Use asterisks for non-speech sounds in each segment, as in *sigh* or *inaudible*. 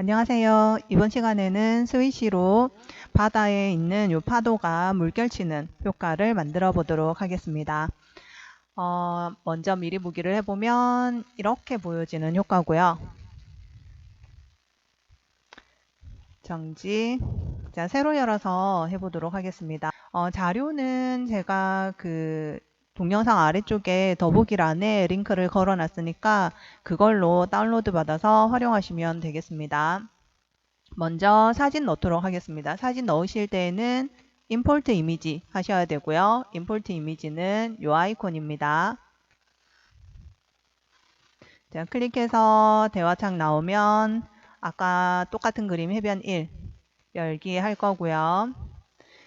안녕하세요. 이번 시간에는 스위시로 바다에 있는 요 파도가 물결치는 효과를 만들어 보도록 하겠습니다. 어, 먼저 미리 보기를 해보면 이렇게 보여지는 효과고요. 정지. 자, 새로 열어서 해보도록 하겠습니다. 어, 자료는 제가 그 동영상 아래쪽에 더보기란에 링크를 걸어 놨으니까 그걸로 다운로드 받아서 활용하시면 되겠습니다. 먼저 사진 넣도록 하겠습니다. 사진 넣으실 때에는 임포트 이미지 하셔야 되고요. 임포트 이미지는 이 아이콘입니다. 자, 클릭해서 대화창 나오면 아까 똑같은 그림 해변 1 열기 할 거고요.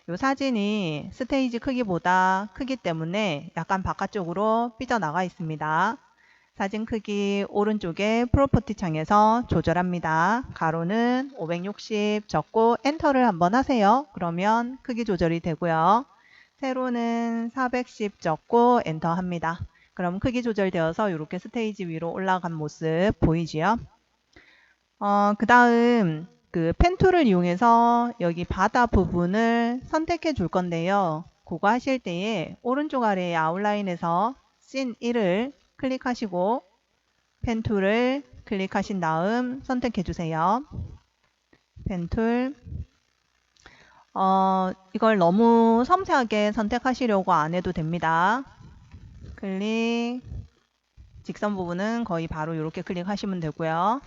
이 사진이 스테이지 크기보다 크기 때문에 약간 바깥쪽으로 삐져나가 있습니다. 사진 크기 오른쪽에 프로퍼티 창에서 조절합니다. 가로는 560 적고 엔터를 한번 하세요. 그러면 크기 조절이 되고요. 세로는 410 적고 엔터 합니다. 그럼 크기 조절되어서 이렇게 스테이지 위로 올라간 모습 보이지요? 어, 그 다음 그 펜툴을 이용해서 여기 바다 부분을 선택해 줄 건데요. 그거 하실 때에 오른쪽 아래 아웃라인에서 씬 1을 클릭하시고 펜툴을 클릭하신 다음 선택해 주세요. 펜툴 어, 이걸 너무 섬세하게 선택하시려고 안 해도 됩니다. 클릭 직선 부분은 거의 바로 이렇게 클릭하시면 되고요.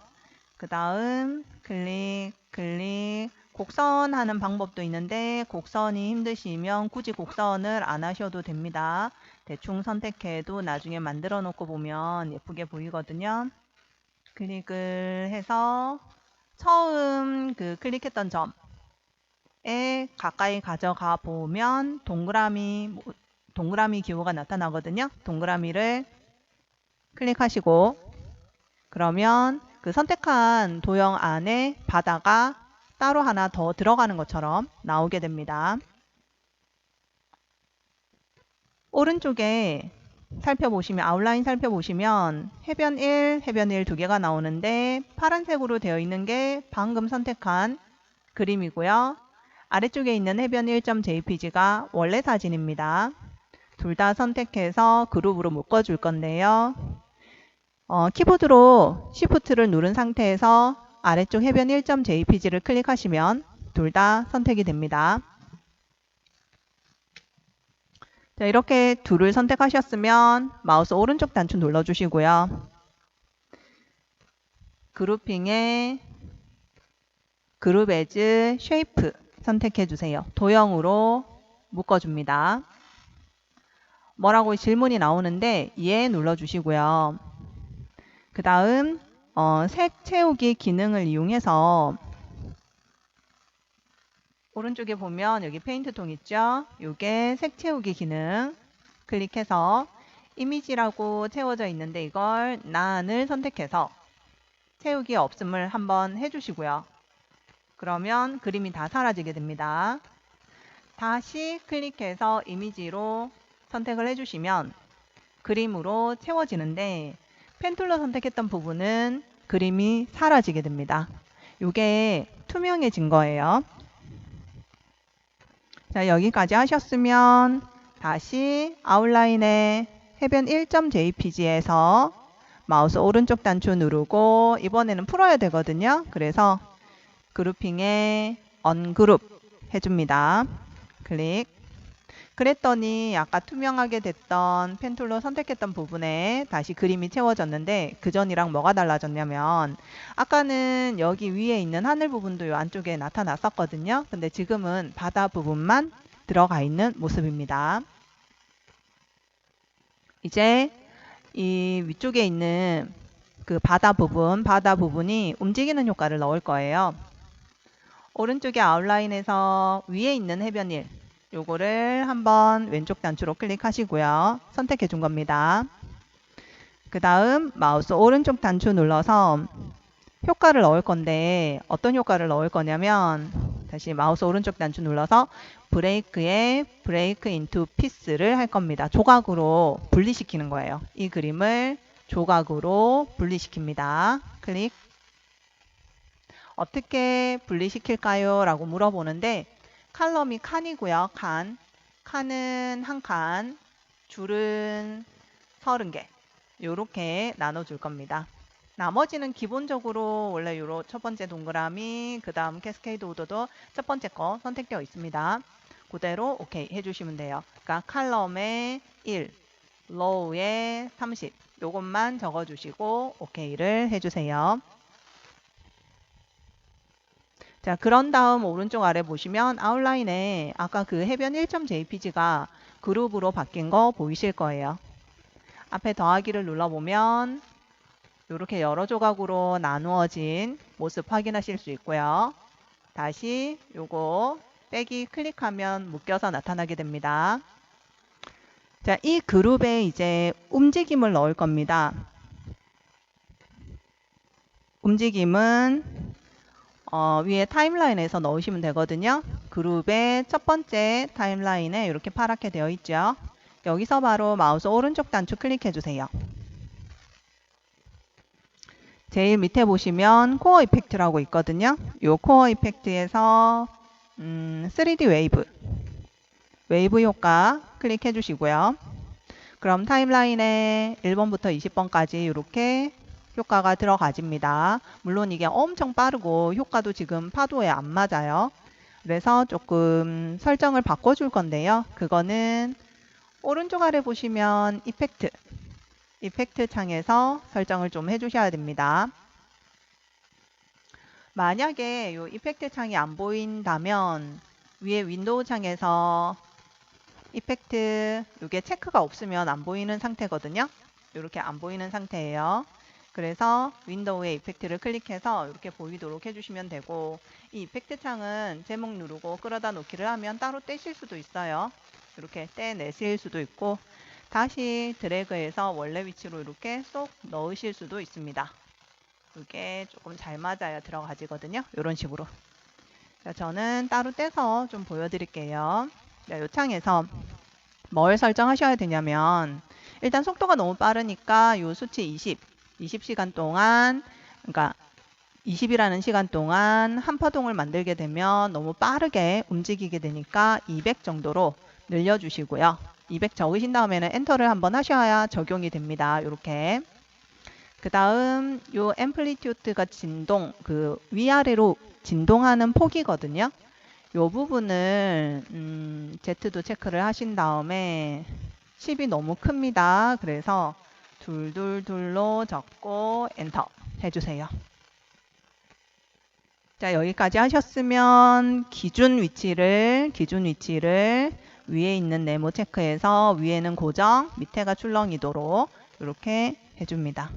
그 다음 클릭, 클릭, 곡선 하는 방법도 있는데 곡선이 힘드시면 굳이 곡선을 안 하셔도 됩니다. 대충 선택해도 나중에 만들어 놓고 보면 예쁘게 보이거든요. 클릭을 해서 처음 그 클릭했던 점에 가까이 가져가 보면 동그라미 동그라미 기호가 나타나거든요. 동그라미를 클릭하시고 그러면 그 선택한 도형 안에 바다가 따로 하나 더 들어가는 것처럼 나오게 됩니다. 오른쪽에 살펴보시면 아웃라인 살펴보시면 해변 1, 해변 1 두 개가 나오는데 파란색으로 되어 있는 게 방금 선택한 그림이고요. 아래쪽에 있는 해변 1.jpg가 원래 사진입니다. 둘 다 선택해서 그룹으로 묶어 줄 건데요. 어, 키보드로 Shift를 누른 상태에서 아래쪽 해변 1.jpg를 클릭하시면 둘 다 선택이 됩니다. 자, 이렇게 둘을 선택하셨으면 마우스 오른쪽 단추 눌러주시고요. 그룹핑에 그룹 에즈 쉐이프 선택해 주세요. 도형으로 묶어줍니다. 뭐라고 질문이 나오는데 예 눌러주시고요. 그 다음 어, 색 채우기 기능을 이용해서 오른쪽에 보면 여기 페인트 통 있죠? 이게 색 채우기 기능 클릭해서 이미지라고 채워져 있는데 이걸 난을 선택해서 채우기 없음을 한번 해주시고요. 그러면 그림이 다 사라지게 됩니다. 다시 클릭해서 이미지로 선택을 해주시면 그림으로 채워지는데 펜툴로 선택했던 부분은 그림이 사라지게 됩니다. 이게 투명해진 거예요. 자, 여기까지 하셨으면 다시 아웃라인에 해변 1.jpg에서 마우스 오른쪽 단추 누르고 이번에는 풀어야 되거든요. 그래서 그룹핑에 언그룹 해줍니다. 클릭. 그랬더니 아까 투명하게 됐던 펜툴로 선택했던 부분에 다시 그림이 채워졌는데 그 전이랑 뭐가 달라졌냐면 아까는 여기 위에 있는 하늘 부분도 이 안쪽에 나타났었거든요. 근데 지금은 바다 부분만 들어가 있는 모습입니다. 이제 이 위쪽에 있는 그 바다 부분, 바다 부분이 움직이는 효과를 넣을 거예요. 오른쪽에 아웃라인에서 위에 있는 해변일, 요거를 한번 왼쪽 단추로 클릭하시고요. 선택해 준 겁니다. 그 다음 마우스 오른쪽 단추 눌러서 효과를 넣을 건데 어떤 효과를 넣을 거냐면 다시 마우스 오른쪽 단추 눌러서 브레이크에 브레이크 인투 피스를 할 겁니다. 조각으로 분리시키는 거예요. 이 그림을 조각으로 분리시킵니다. 클릭. 어떻게 분리시킬까요? 라고 물어보는데 칼럼이 칸이고요. 칸. 칸은 한 칸, 줄은 30개. 요렇게 나눠줄 겁니다. 나머지는 기본적으로 원래 요로 첫 번째 동그라미, 그 다음 캐스케이드 오더도 첫 번째 거 선택되어 있습니다. 그대로 오케이 해주시면 돼요. 그러니까 칼럼에 1, 로우에 30 요것만 적어주시고 오케이를 해주세요. 자, 그런 다음 오른쪽 아래 보시면 아웃라인에 아까 그 해변 1.jpg가 그룹으로 바뀐 거 보이실 거예요. 앞에 더하기를 눌러보면 이렇게 여러 조각으로 나누어진 모습 확인하실 수 있고요. 다시 요거 빼기 클릭하면 묶여서 나타나게 됩니다. 자, 이 그룹에 이제 움직임을 넣을 겁니다. 움직임은 어, 위에 타임라인에서 넣으시면 되거든요. 그룹의 첫 번째 타임라인에 이렇게 파랗게 되어 있죠. 여기서 바로 마우스 오른쪽 단추 클릭해 주세요. 제일 밑에 보시면 코어 이펙트라고 있거든요. 이 코어 이펙트에서 음, 3D 웨이브 웨이브 효과 클릭해 주시고요. 그럼 타임라인에 1번부터 20번까지 이렇게 효과가 들어가집니다. 물론 이게 엄청 빠르고 효과도 지금 파도에 안 맞아요. 그래서 조금 설정을 바꿔줄 건데요. 그거는 오른쪽 아래 보시면 이펙트 이펙트 창에서 설정을 좀 해주셔야 됩니다. 만약에 이 이펙트 창이 안 보인다면 위에 윈도우 창에서 이펙트 이게 체크가 없으면 안 보이는 상태거든요. 이렇게 안 보이는 상태예요. 그래서 윈도우에 이펙트를 클릭해서 이렇게 보이도록 해주시면 되고 이 이펙트 창은 제목 누르고 끌어다 놓기를 하면 따로 떼실 수도 있어요. 이렇게 떼내실 수도 있고 다시 드래그해서 원래 위치로 이렇게 쏙 넣으실 수도 있습니다. 이게 조금 잘 맞아야 들어가지거든요. 이런 식으로. 자, 저는 따로 떼서 좀 보여드릴게요. 자, 요 창에서 뭘 설정하셔야 되냐면 일단 속도가 너무 빠르니까 요 수치 20, 20시간 동안 그러니까 20이라는 시간 동안 한파동을 만들게 되면 너무 빠르게 움직이게 되니까 200 정도로 늘려주시고요. 200 적으신 다음에는 엔터를 한번 하셔야 적용이 됩니다. 이렇게. 그 다음 요 앰플리튜드가 진동, 그 위아래로 진동하는 폭이거든요. 요 부분을 음, Z도 체크를 하신 다음에 10이 너무 큽니다. 그래서 둘둘둘로 적고 엔터 해주세요. 자 여기까지 하셨으면 기준 위치를 기준 위치를 위에 있는 네모 체크해서 위에는 고정, 밑에가 출렁이도록 이렇게 해줍니다.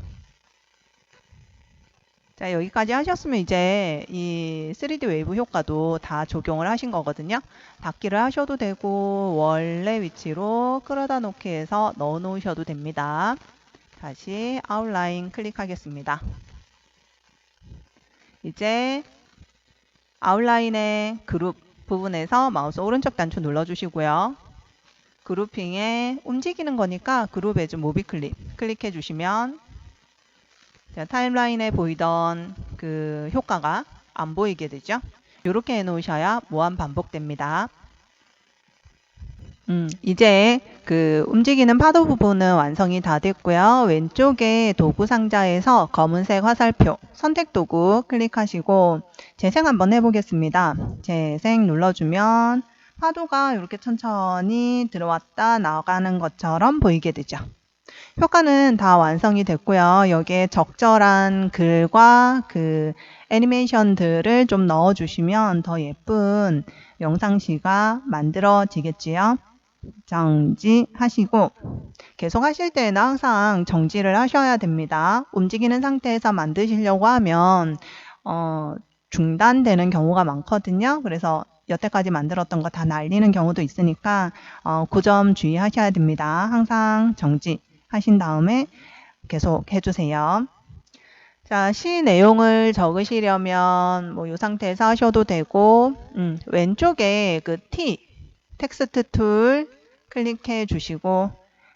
자, 여기까지 하셨으면 이제 이 3D 웨이브 효과도 다 적용을 하신 거거든요. 닫기를 하셔도 되고 원래 위치로 끌어다 놓기 해서 넣어 놓으셔도 됩니다. 다시 아웃라인 클릭하겠습니다. 이제 아웃라인의 그룹 부분에서 마우스 오른쪽 단추 눌러주시고요. 그룹핑에 움직이는 거니까 그룹 에즈 모비 클릭 클릭해 주시면 자, 타임라인에 보이던 그 효과가 안 보이게 되죠. 이렇게 해놓으셔야 무한 반복됩니다. 음, 이제 그 움직이는 파도 부분은 완성이 다 됐고요. 왼쪽에 도구 상자에서 검은색 화살표 선택 도구 클릭하시고 재생 한번 해보겠습니다. 재생 눌러주면 파도가 이렇게 천천히 들어왔다 나가는 것처럼 보이게 되죠. 효과는 다 완성이 됐고요. 여기에 적절한 글과 그 애니메이션들을 좀 넣어주시면 더 예쁜 영상시가 만들어지겠지요. 정지하시고 계속 하실 때는 항상 정지를 하셔야 됩니다. 움직이는 상태에서 만드시려고 하면 어, 중단되는 경우가 많거든요. 그래서 여태까지 만들었던 거 다 날리는 경우도 있으니까 어, 그점 주의하셔야 됩니다. 항상 정지하신 다음에 계속 해주세요. 자, 시 내용을 적으시려면 뭐 이 상태에서 하셔도 되고 음, 왼쪽에 그 T 텍스트 툴 클릭해 주시고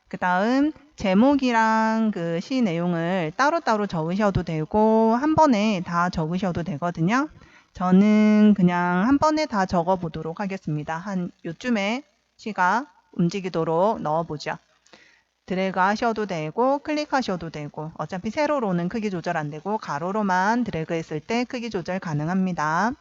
그 다음 제목이랑 그 시 내용을 따로따로 적으셔도 되고 한 번에 다 적으셔도 되거든요. 저는 그냥 한 번에 다 적어 보도록 하겠습니다. 한 요쯤에 시가 움직이도록 넣어 보죠. 드래그 하셔도 되고 클릭하셔도 되고 어차피 세로로는 크기 조절 안 되고 가로로만 드래그 했을 때 크기 조절 가능합니다.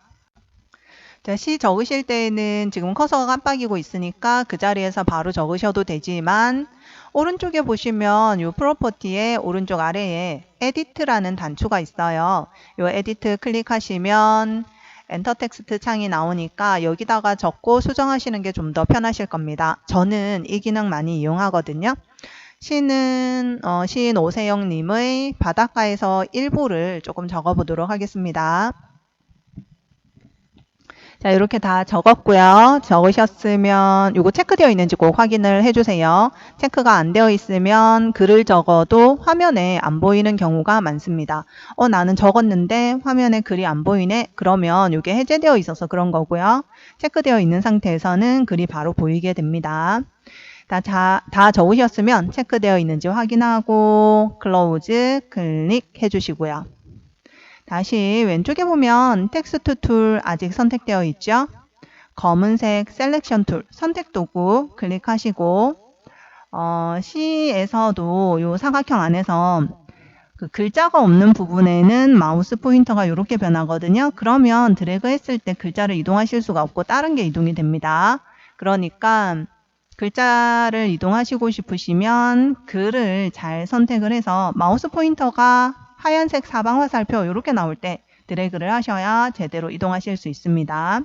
자, 시 적으실 때에는 지금 커서가 깜빡이고 있으니까 그 자리에서 바로 적으셔도 되지만 오른쪽에 보시면 이 프로퍼티의 오른쪽 아래에 에디트라는 단추가 있어요. 이 에디트 클릭하시면 엔터 텍스트 창이 나오니까 여기다가 적고 수정하시는 게 좀 더 편하실 겁니다. 저는 이 기능 많이 이용하거든요. 시는 어, 시인 오세영님의 바닷가에서 일부를 조금 적어보도록 하겠습니다. 자, 이렇게 다 적었고요. 적으셨으면 이거 체크되어 있는지 꼭 확인을 해주세요. 체크가 안 되어 있으면 글을 적어도 화면에 안 보이는 경우가 많습니다. 어, 나는 적었는데 화면에 글이 안 보이네? 그러면 이게 해제되어 있어서 그런 거고요. 체크되어 있는 상태에서는 글이 바로 보이게 됩니다. 다, 자, 다 적으셨으면 체크되어 있는지 확인하고 클로우즈 클릭해 주시고요. 다시 왼쪽에 보면 텍스트 툴 아직 선택되어 있죠? 검은색 셀렉션 툴 선택 도구 클릭하시고 어, C에서도 이 사각형 안에서 그 글자가 없는 부분에는 마우스 포인터가 이렇게 변하거든요. 그러면 드래그 했을 때 글자를 이동하실 수가 없고 다른 게 이동이 됩니다. 그러니까 글자를 이동하시고 싶으시면 글을 잘 선택을 해서 마우스 포인터가 하얀색 사방 화살표 이렇게 나올 때 드래그를 하셔야 제대로 이동하실 수 있습니다.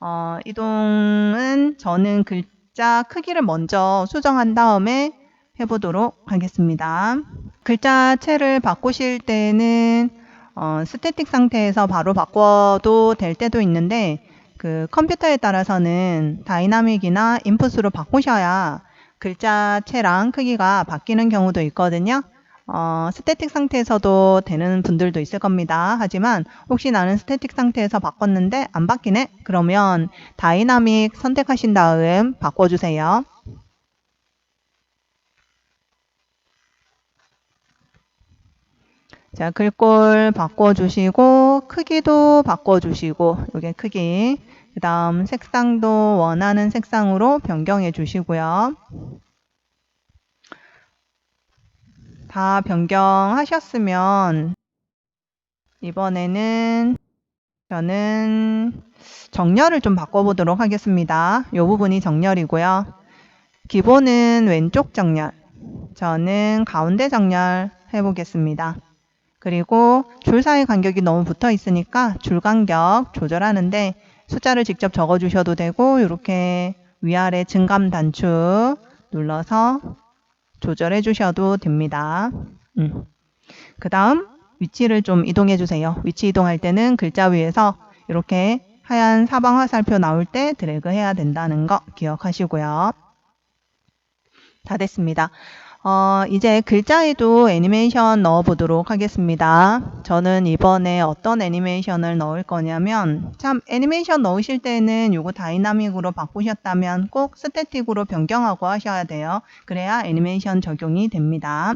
어, 이동은 저는 글자 크기를 먼저 수정한 다음에 해보도록 하겠습니다. 글자체를 바꾸실 때는 어, 스태틱 상태에서 바로 바꿔도 될 때도 있는데 그 컴퓨터에 따라서는 다이나믹이나 인풋으로 바꾸셔야 글자체랑 크기가 바뀌는 경우도 있거든요. 어, 스태틱 상태에서도 되는 분들도 있을 겁니다. 하지만 혹시 나는 스태틱 상태에서 바꿨는데 안 바뀌네? 그러면 다이나믹 선택하신 다음 바꿔주세요. 자, 글꼴 바꿔주시고, 크기도 바꿔주시고, 이게 크기. 그 다음 색상도 원하는 색상으로 변경해 주시고요. 다 변경하셨으면 이번에는 저는 정렬을 좀 바꿔보도록 하겠습니다. 이 부분이 정렬이고요. 기본은 왼쪽 정렬, 저는 가운데 정렬 해보겠습니다. 그리고 줄 사이 간격이 너무 붙어 있으니까 줄 간격 조절하는데 숫자를 직접 적어 주셔도 되고 이렇게 위아래 증감 단추 눌러서 조절해 주셔도 됩니다. 음. 그 다음 위치를 좀 이동해 주세요. 위치 이동할 때는 글자 위에서 이렇게 하얀 사방 화살표 나올 때 드래그 해야 된다는 거 기억하시고요. 다 됐습니다. 어, 이제 글자에도 애니메이션 넣어 보도록 하겠습니다. 저는 이번에 어떤 애니메이션을 넣을 거냐면 참 애니메이션 넣으실 때는 이거 다이나믹으로 바꾸셨다면 꼭 스태틱으로 변경하고 하셔야 돼요. 그래야 애니메이션 적용이 됩니다.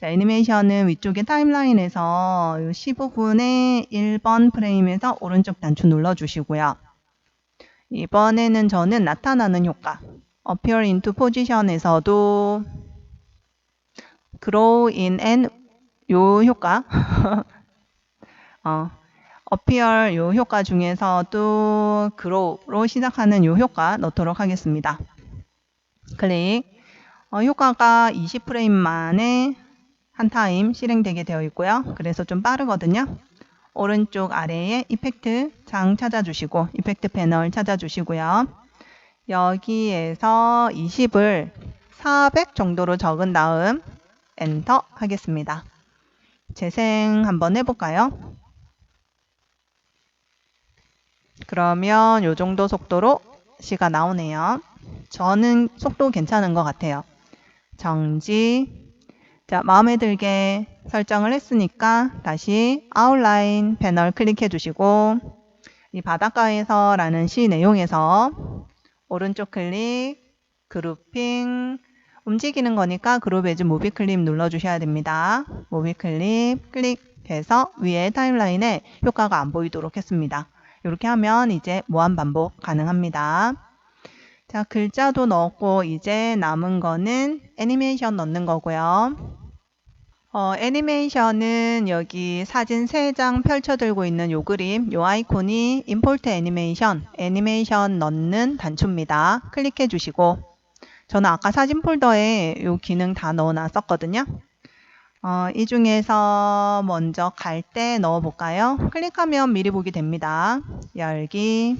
자, 애니메이션은 위쪽에 타임라인에서 15분의 1번 프레임에서 오른쪽 단추 눌러주시고요. 이번에는 저는 나타나는 효과, appear into position에서도 grow in and 요 효과 *laughs* 어, appear 요 효과 중에서도 grow로 시작하는 요 효과 넣도록 하겠습니다. 클릭 어, 효과가 20프레임 만에 한 타임 실행되게 되어 있고요. 그래서 좀 빠르거든요. 오른쪽 아래에 이펙트 장 찾아주시고 이펙트 패널 찾아주시고요. 여기에서 20을 400 정도로 적은 다음 엔터 하겠습니다. 재생 한번 해볼까요? 그러면 요 정도 속도로 시가 나오네요. 저는 속도 괜찮은 것 같아요. 정지. 자, 마음에 들게 설정을 했으니까 다시 아웃라인 패널 클릭해 주시고 이 바닷가에서 라는 시 내용에서 오른쪽 클릭, 그룹핑, 움직이는 거니까 그룹 에즈 무비 클립 눌러주셔야 됩니다. 무비 클립 클릭해서 위에 타임라인에 효과가 안 보이도록 했습니다. 이렇게 하면 이제 무한 반복 가능합니다. 자, 글자도 넣었고 이제 남은 거는 애니메이션 넣는 거고요. 어, 애니메이션은 여기 사진 3장 펼쳐들고 있는 요 그림, 요 아이콘이 임포트 애니메이션, 애니메이션 넣는 단추입니다. 클릭해 주시고 저는 아까 사진 폴더에 요 기능 다 넣어 놨었거든요. 어, 이 중에서 먼저 갈 때 넣어 볼까요? 클릭하면 미리 보기 됩니다. 열기,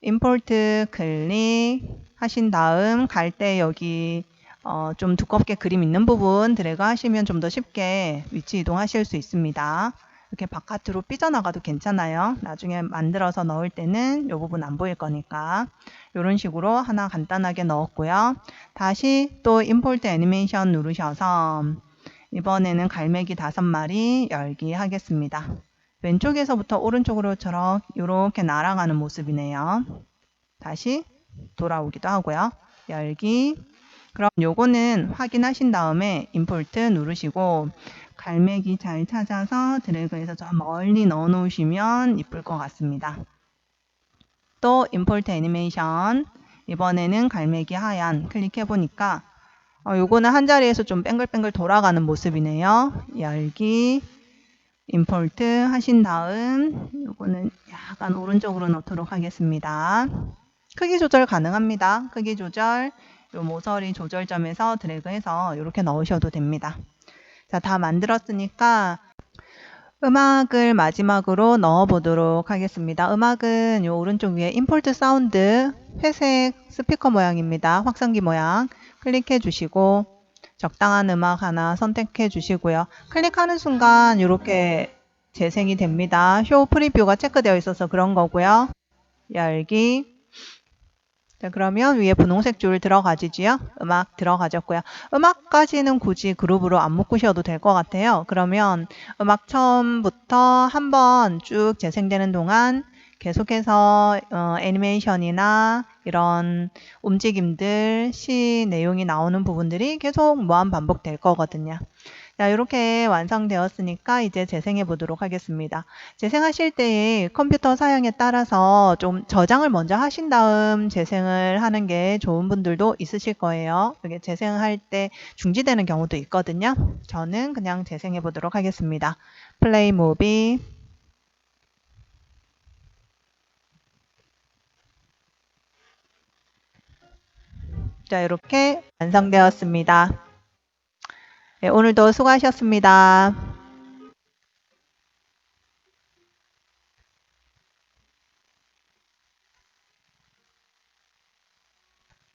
임포트 클릭 하신 다음 갈 때 여기 어, 좀 두껍게 그림 있는 부분 드래그 하시면 좀 더 쉽게 위치 이동하실 수 있습니다. 이렇게 바깥으로 삐져나가도 괜찮아요. 나중에 만들어서 넣을 때는 이 부분 안 보일 거니까 이런 식으로 하나 간단하게 넣었고요. 다시 또 임포트 애니메이션 누르셔서 이번에는 갈매기 다섯 마리 열기 하겠습니다. 왼쪽에서부터 오른쪽으로 처럼 이렇게 날아가는 모습이네요. 다시 돌아오기도 하고요. 열기 그럼 요거는 확인하신 다음에 임포트 누르시고 갈매기 잘 찾아서 드래그해서 저 멀리 넣어 놓으시면 이쁠 것 같습니다. 또 임포트 애니메이션 이번에는 갈매기 하얀 클릭해 보니까 어, 요거는 한 자리에서 좀 뱅글뱅글 돌아가는 모습이네요. 열기 임포트 하신 다음 요거는 약간 오른쪽으로 넣도록 하겠습니다. 크기 조절 가능합니다. 크기 조절 요 모서리 조절점에서 드래그해서 이렇게 넣으셔도 됩니다. 자, 다 만들었으니까 음악을 마지막으로 넣어 보도록 하겠습니다. 음악은 요 오른쪽 위에 임포트 사운드 회색 스피커 모양입니다. 확성기 모양 클릭해 주시고 적당한 음악 하나 선택해 주시고요. 클릭하는 순간 이렇게 재생이 됩니다. 쇼 프리뷰가 체크되어 있어서 그런 거고요. 열기 자, 그러면 위에 분홍색 줄 들어가지지요? 음악 들어가졌고요. 음악까지는 굳이 그룹으로 안 묶으셔도 될 것 같아요. 그러면 음악 처음부터 한번 쭉 재생되는 동안 계속해서 어, 애니메이션이나 이런 움직임들, 시 내용이 나오는 부분들이 계속 무한 반복될 거거든요. 자, 이렇게 완성되었으니까 이제 재생해 보도록 하겠습니다. 재생하실 때에 컴퓨터 사양에 따라서 좀 저장을 먼저 하신 다음 재생을 하는 게 좋은 분들도 있으실 거예요. 이게 재생할 때 중지되는 경우도 있거든요. 저는 그냥 재생해 보도록 하겠습니다. 플레이 무비 자, 이렇게 완성되었습니다. 네, 오늘도 수고하셨습니다.